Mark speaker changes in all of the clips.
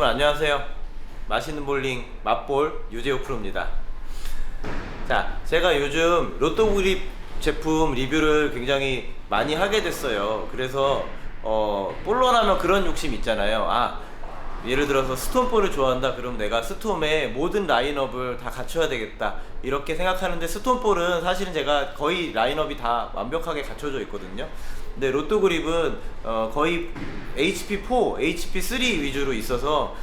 Speaker 1: 여러분 안녕하세요. 맛있는 볼링 맛볼 유재호 프로입니다. 자, 제가 요즘 로또 그립 제품 리뷰를 굉장히 많이 하게 됐어요. 그래서 어, 볼러 나면 그런 욕심 있잖아요. 아, 예를 들어서 스톰볼을 좋아한다. 그럼 내가 스톰의 모든 라인업을 다 갖춰야 되겠다. 이렇게 생각하는데 스톰볼은 사실은 제가 거의 라인업이 다 완벽하게 갖춰져 있거든요. 근데 로또 그립은 어, 거의 HP4, HP3 위주로 있어서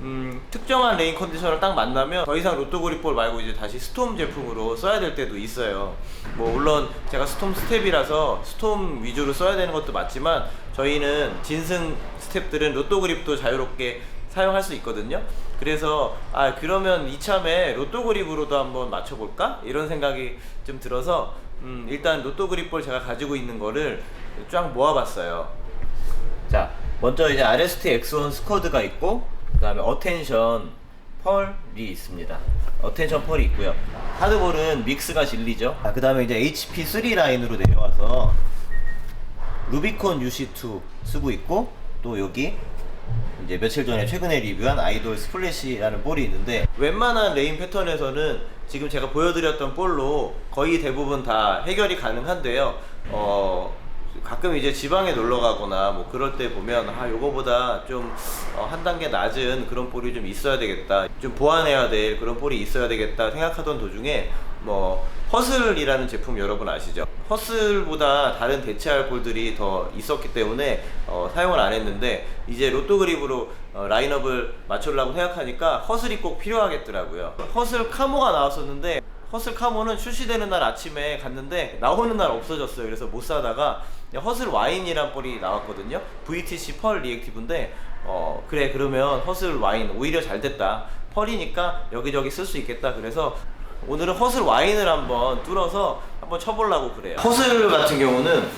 Speaker 1: 음, 특정한 레인 컨디션을 딱 만나면 더 이상 로또 그립볼 말고 이제 다시 스톰 제품으로 써야 될 때도 있어요. 뭐 물론 제가 스톰 스텝이라서 스톰 위주로 써야 되는 것도 맞지만 저희는 진승 스텝들은 로또 그립도 자유롭게 사용할 수 있거든요. 그래서 아 그러면 이참에 로또 그립으로도 한번 맞춰볼까 이런 생각이 좀 들어서 음, 일단 로또 그립볼 제가 가지고 있는 거를 쫙 모아봤어요. 자, 먼저 이제 RST X1 스쿼드가 있고, 그 다음에 어텐션 펄이 있습니다. 어텐션 펄이 있고요. 하드볼은 믹스가 진리죠. 아, 그 다음에 이제 HP3 라인으로 내려와서 루비콘 UC2 쓰고 있고, 또 여기 이제 며칠 전에 최근에 리뷰한 아이돌 스플래시라는 볼이 있는데 웬만한 레인 패턴에서는 지금 제가 보여드렸던 볼로 거의 대부분 다 해결이 가능한데요. 어, 가끔 이제 지방에 놀러 가거나 뭐 그럴 때 보면 아 요거보다 좀 어, 한 단계 낮은 그런 볼이 좀 있어야 되겠다 좀 보완해야 될 그런 볼이 있어야 되겠다 생각하던 도중에 뭐 허슬이라는 제품 여러분 아시죠? 허슬보다 다른 대체할 볼들이 더 있었기 때문에 어, 사용을 안 했는데 이제 로또 그립으로 어, 라인업을 맞추려고 생각하니까 허슬이 꼭 필요하겠더라고요. 허슬 카모가 나왔었는데 허슬 카모는 출시되는 날 아침에 갔는데 나오는 날 없어졌어요. 그래서 못 사다가 허슬 와인이란 볼이 나왔거든요. VTC 펄 리액티브인데 어 그래 그러면 허슬 와인 오히려 잘 됐다. 펄이니까 여기저기 쓸 수 있겠다. 그래서 오늘은 허슬 와인을 한번 뚫어서 한번 쳐보려고 그래요. 허슬 같은 경우는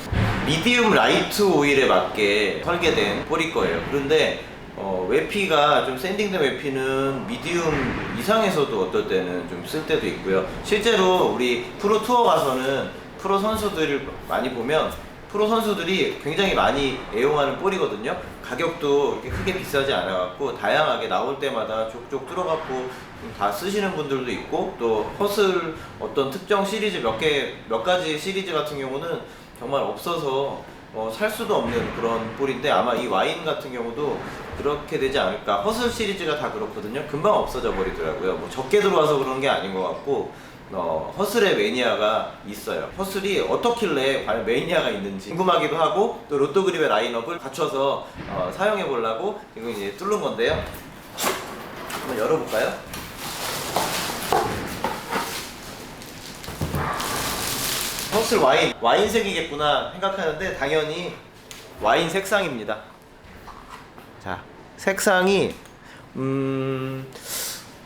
Speaker 1: 미디움 라이트 오일에 맞게 설계된 볼일 거예요. 그런데 어, 웨피가 좀 샌딩된 웨피는 미디움 이상에서도 어떨 때는 좀 쓸 때도 있고요. 실제로 우리 프로 투어 가서는 프로 선수들을 많이 보면 프로 선수들이 굉장히 많이 애용하는 볼이거든요. 가격도 이렇게 크게 비싸지 않아갖고 다양하게 나올 때마다 족족 뚫어갖고 다 쓰시는 분들도 있고 또 허슬 어떤 특정 시리즈 몇 개 몇 가지 시리즈 같은 경우는 정말 없어서 어, 살 수도 없는 그런 볼인데 아마 이 와인 같은 경우도 그렇게 되지 않을까. 허슬 시리즈가 다 그렇거든요. 금방 없어져 버리더라고요. 뭐 적게 들어와서 그런 게 아닌 것 같고 어, 허슬의 매니아가 있어요 허슬이 어떻길래 과연 매니아가 있는지 궁금하기도 하고 또 로또 그립의 라인업을 갖춰서 어, 사용해 보려고 이거 이제 뚫는 건데요 한번 열어볼까요? 허슬 와인 와인색이겠구나 생각하는데 당연히 와인 색상입니다. 자 색상이 음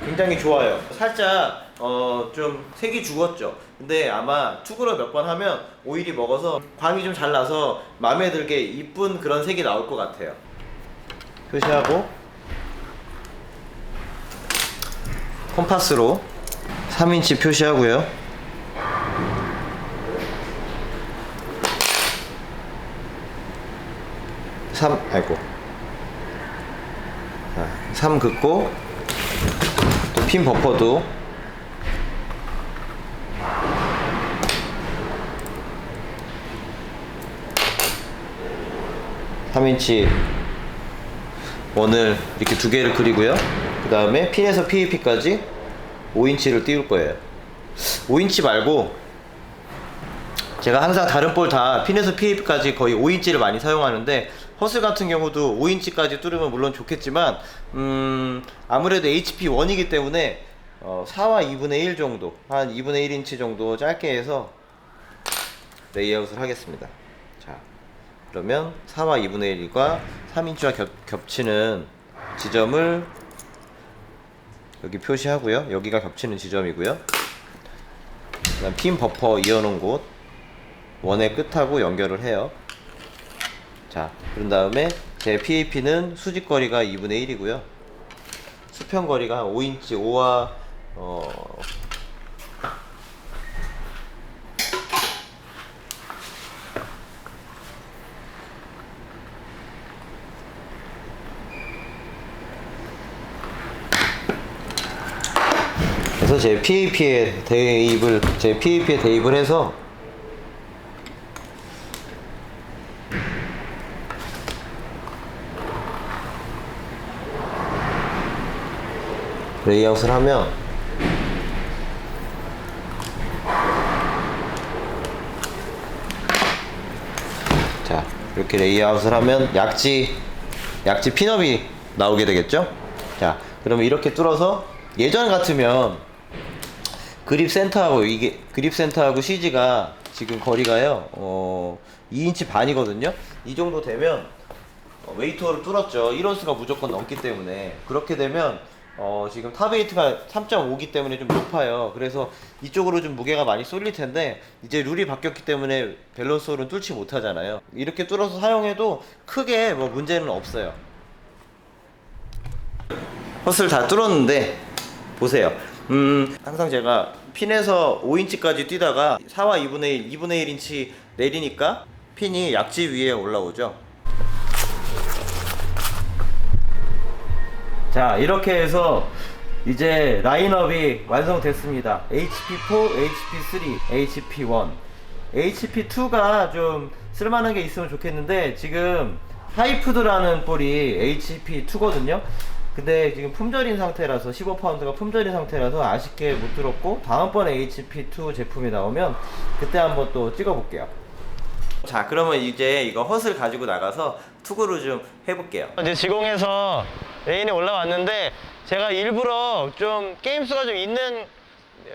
Speaker 1: 굉장히 좋아요. 살짝 어 좀 색이 죽었죠. 근데 아마 투구를 몇번 하면 오일이 먹어서 광이 좀 잘 나서 마음에 들게 이쁜 그런 색이 나올 것 같아요. 표시하고 콤파스로 3인치 표시하고요. 3 아이고 자, 3 긋고 또 핀 버퍼도 삼인치 원을 이렇게 두 개를 그리고요. 그 다음에 핀에서 PEP까지 5인치를 띄울 거예요. 5인치 말고 제가 항상 다른 볼 다 핀에서 PEP까지 거의 5인치를 많이 사용하는데 허슬 같은 경우도 5인치까지 뚫으면 물론 좋겠지만 음 아무래도 HP1이기 때문에 어 4와 2분의 1 정도 한 2분의 1인치 정도 짧게 해서 레이아웃을 하겠습니다 자 그러면 4와 2분의 1과 3인치와 겹, 겹치는 지점을 여기 표시하고요. 여기가 겹치는 지점이고요. 그다음 핀 버퍼 이어놓은 곳. 원의 끝하고 연결을 해요. 자, 그런 다음에 제 PAP는 수직거리가 2분의 1이고요. 수평거리가 5인치 5와 어 그래서 제 PAP에 대입을 제 PAP에 대입을 해서 레이아웃을 하면 자 이렇게 레이아웃을 하면 약지 약지 핀업이 나오게 되겠죠? 자 그러면 이렇게 뚫어서 예전 같으면 그립 센터하고 이게 그립 센터하고 CG가 지금 거리가요 어 2인치 반이거든요. 이 정도 되면 어, 웨이터를 뚫었죠. 1원수가 무조건 넘기 때문에. 그렇게 되면 어, 지금 탑웨이트가 3.5기 때문에 좀 높아요. 그래서 이쪽으로 좀 무게가 많이 쏠릴 텐데 이제 룰이 바뀌었기 때문에 밸런스 홀은 뚫지 못하잖아요. 이렇게 뚫어서 사용해도 크게 뭐 문제는 없어요. 헛을 다 뚫었는데 보세요. 음 항상 제가 핀에서 5인치까지 뛰다가 4와 2분의 1, 2분의 1인치 내리니까 핀이 약지 위에 올라오죠. 자 이렇게 해서 이제 라인업이 완성됐습니다. HP4, HP3, HP1. HP2가 좀 쓸만한 게 있으면 좋겠는데 지금 하이푸드라는 볼이 HP2거든요. 근데 지금 품절인 상태라서 15파운드가 품절인 상태라서 아쉽게 못 들었고 다음번에 HP2 제품이 나오면 그때 한번 또 찍어볼게요. 자 그러면 이제 이거 헛을 가지고 나가서 투구를 좀 해볼게요.
Speaker 2: 이제 지공에서 레인에 올라왔는데 제가 일부러 좀 게임 수가 좀 있는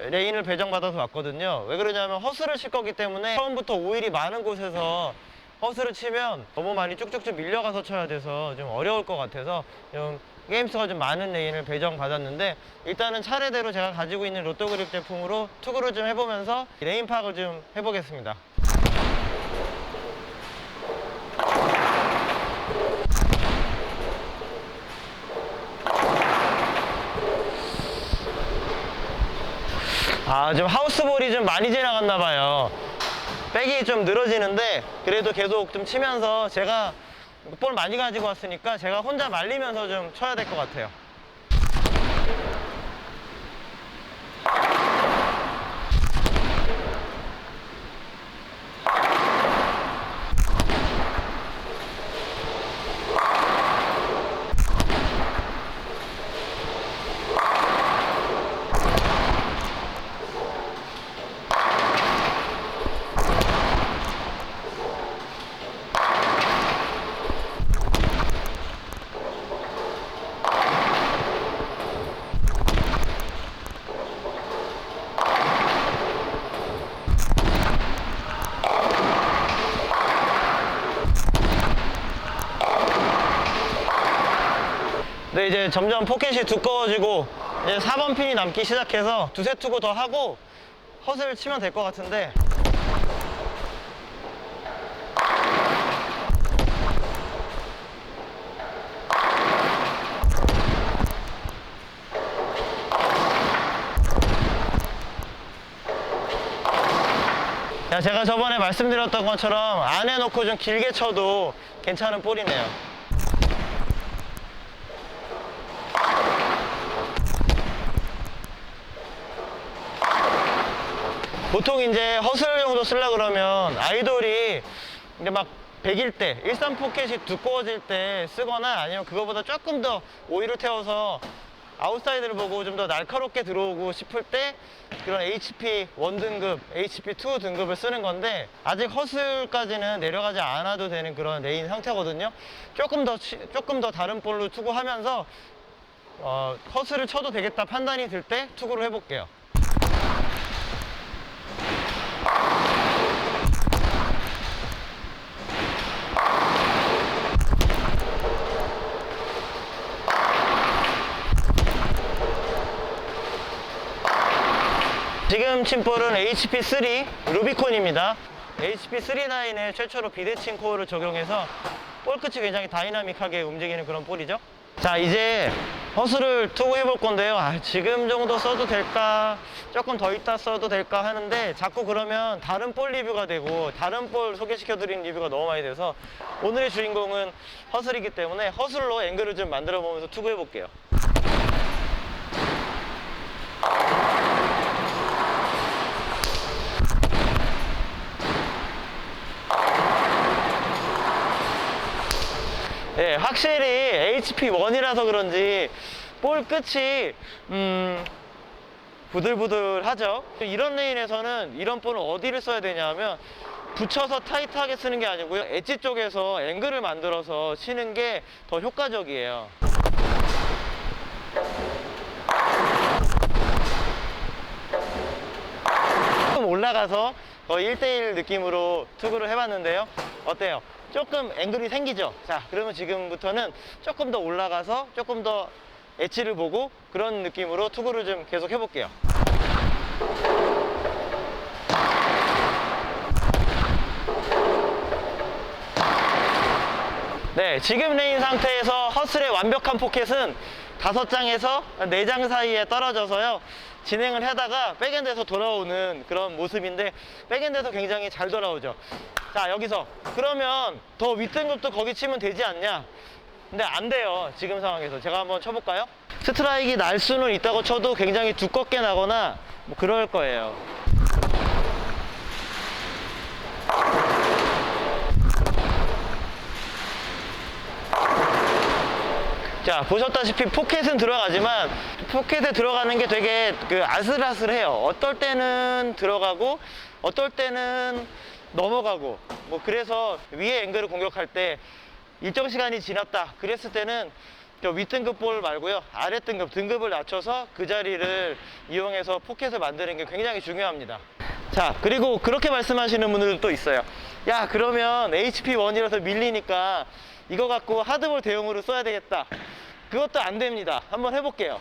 Speaker 2: 레인을 배정받아서 왔거든요. 왜 그러냐면 허스를 칠 거기 때문에 처음부터 오일이 많은 곳에서 허스를 치면 너무 많이 쭉쭉 쭉 밀려가서 쳐야 돼서 좀 어려울 것 같아서 좀 게임 수가 좀 많은 레인을 배정받았는데 일단은 차례대로 제가 가지고 있는 로또 그립 제품으로 투구를 좀 해보면서 레인 파악을 좀 해보겠습니다. 아, 좀 하우스볼이 좀 많이 지나갔나 봐요. 백이 좀 늘어지는데 그래도 계속 좀 치면서 제가 볼 많이 가지고 왔으니까 제가 혼자 말리면서 좀 쳐야 될 것 같아요. 이제 점점 포켓이 두꺼워지고 이제 4번 핀이 남기 시작해서 두세 투구 더 하고 헛을 치면 될 것 같은데 야, 제가 저번에 말씀드렸던 것처럼 안 해놓고 좀 길게 쳐도 괜찮은 볼이네요. 보통 이제 허슬 정도 쓰려 그러면 아이돌이 이제 막 100일 때, 일산 포켓이 두꺼워질 때 쓰거나 아니면 그거보다 조금 더 오일을 태워서 아웃사이드를 보고 좀 더 날카롭게 들어오고 싶을 때 그런 HP 1 등급, HP 2 등급을 쓰는 건데 아직 허슬까지는 내려가지 않아도 되는 그런 레인 상태거든요. 조금 더 치- 조금 더 다른 볼로 투구하면서 어, 허슬을 쳐도 되겠다 판단이 들 때 투구를 해볼게요. 지금 친 볼은 HP3 루비콘입니다. HP3 라인에 최초로 비대칭 코어를 적용해서 볼 끝이 굉장히 다이나믹하게 움직이는 그런 볼이죠. 자, 이제 허스를 투구해 볼 건데요. 아, 지금 정도 써도 될까? 조금 더 있다 써도 될까 하는데 자꾸 그러면 다른 볼 리뷰가 되고 다른 볼 소개시켜 드리는 리뷰가 너무 많이 돼서 오늘의 주인공은 허슬이기 때문에 허슬로 앵글을 좀 만들어 보면서 투구해 볼게요. 예, 확실히 HP1이라서 그런지 볼 끝이 음, 부들부들하죠. 이런 레인에서는 이런 볼은 어디를 써야 되냐면 붙여서 타이트하게 쓰는 게 아니고요. 엣지 쪽에서 앵글을 만들어서 치는 게 더 효과적이에요. 조금 올라가서 거의 1대1 느낌으로 투구를 해봤는데요. 어때요? 조금 앵글이 생기죠? 자, 그러면 지금부터는 조금 더 올라가서 조금 더 엣지를 보고 그런 느낌으로 투구를 좀 계속 해볼게요. 네, 지금 레인 상태에서 허슬의 완벽한 포켓은 다섯 장에서 네 장 사이에 떨어져서요. 진행을 하다가 백엔드에서 돌아오는 그런 모습인데 백엔드에서 굉장히 잘 돌아오죠. 자, 여기서 그러면 더 윗등급도 거기 치면 되지 않냐? 근데 안 돼요. 지금 상황에서. 제가 한번 쳐볼까요? 스트라이크가 날 수는 있다고 쳐도 굉장히 두껍게 나거나 뭐 그럴 거예요. 자 보셨다시피 포켓은 들어가지만 포켓에 들어가는 게 되게 그 아슬아슬해요. 어떨 때는 들어가고 어떨 때는 넘어가고. 뭐 그래서 위에 앵글을 공격할 때 일정 시간이 지났다. 그랬을 때는 저 윗등급 볼 말고요. 아랫등급 등급을 낮춰서 그 자리를 이용해서 포켓을 만드는 게 굉장히 중요합니다. 자 그리고 그렇게 말씀하시는 분들도 또 있어요. 야 그러면 HP1이라서 밀리니까 이거 갖고 하드볼 대용으로 써야 되겠다. 그것도 안 됩니다. 한번 해볼게요.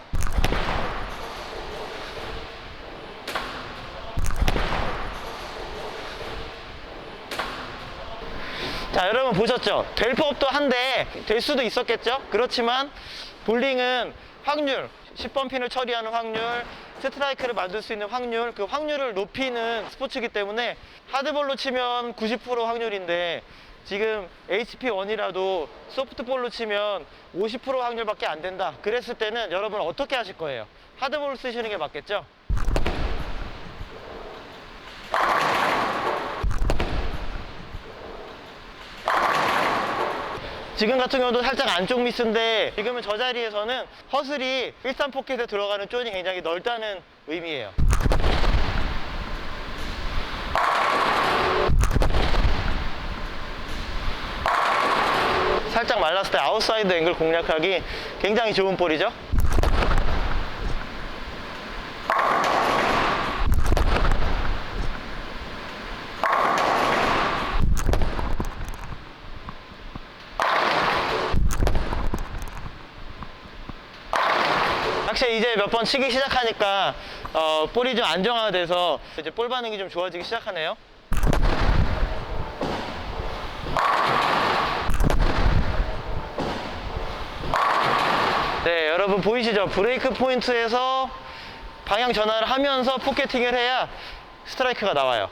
Speaker 2: 자 여러분 보셨죠? 될 법도 한데 될 수도 있었겠죠? 그렇지만 볼링은 확률 10번 핀을 처리하는 확률 스트라이크를 만들 수 있는 확률 그 확률을 높이는 스포츠이기 때문에 하드볼로 치면 90% 확률인데 지금 HP1이라도 소프트볼로 치면 50% 확률밖에 안 된다. 그랬을 때는 여러분 어떻게 하실 거예요? 하드볼 쓰시는 게 맞겠죠? 지금 같은 경우도 살짝 안쪽 미스인데 지금은 저 자리에서는 허슬이 일산 포켓에 들어가는 존이 굉장히 넓다는 의미예요. 살짝 말랐을 때 아웃사이드 앵글 공략하기 굉장히 좋은 볼이죠. 확실히 이제 몇 번 치기 시작하니까 어, 볼이 좀 안정화돼서 이제 볼 반응이 좀 좋아지기 시작하네요. 네, 여러분 보이시죠? 브레이크 포인트에서 방향 전환을 하면서 포켓팅을 해야 스트라이크가 나와요.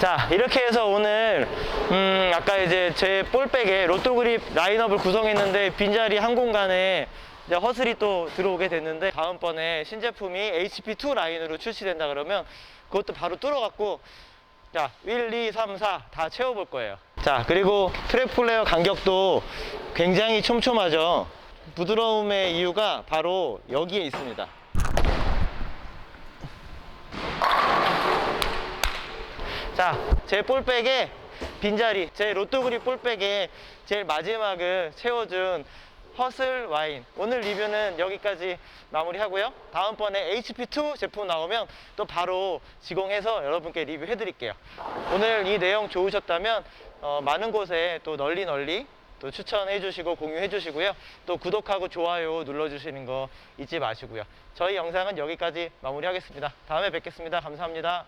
Speaker 2: 자 이렇게 해서 오늘 음 아까 이제 제 볼백에 로또 그립 라인업을 구성했는데 빈자리 한 공간에 이제 허슬이 또 들어오게 됐는데 다음번에 신제품이 HP2 라인으로 출시된다 그러면 그것도 바로 뚫어갖고 자 1, 2, 3, 4 다 채워볼 거예요. 자 그리고 트랩 플레이어 간격도 굉장히 촘촘하죠? 부드러움의 이유가 바로 여기에 있습니다. 자, 제 볼백에 빈자리, 제 로또 그립 볼백에 제일 마지막을 채워준 허슬 와인. 오늘 리뷰는 여기까지 마무리하고요. 다음번에 HP2 제품 나오면 또 바로 지공해서 여러분께 리뷰해 드릴게요. 오늘 이 내용 좋으셨다면 어, 많은 곳에 또 널리 널리 또 추천해 주시고 공유해 주시고요. 또 구독하고 좋아요 눌러 주시는 거 잊지 마시고요. 저희 영상은 여기까지 마무리하겠습니다. 다음에 뵙겠습니다. 감사합니다.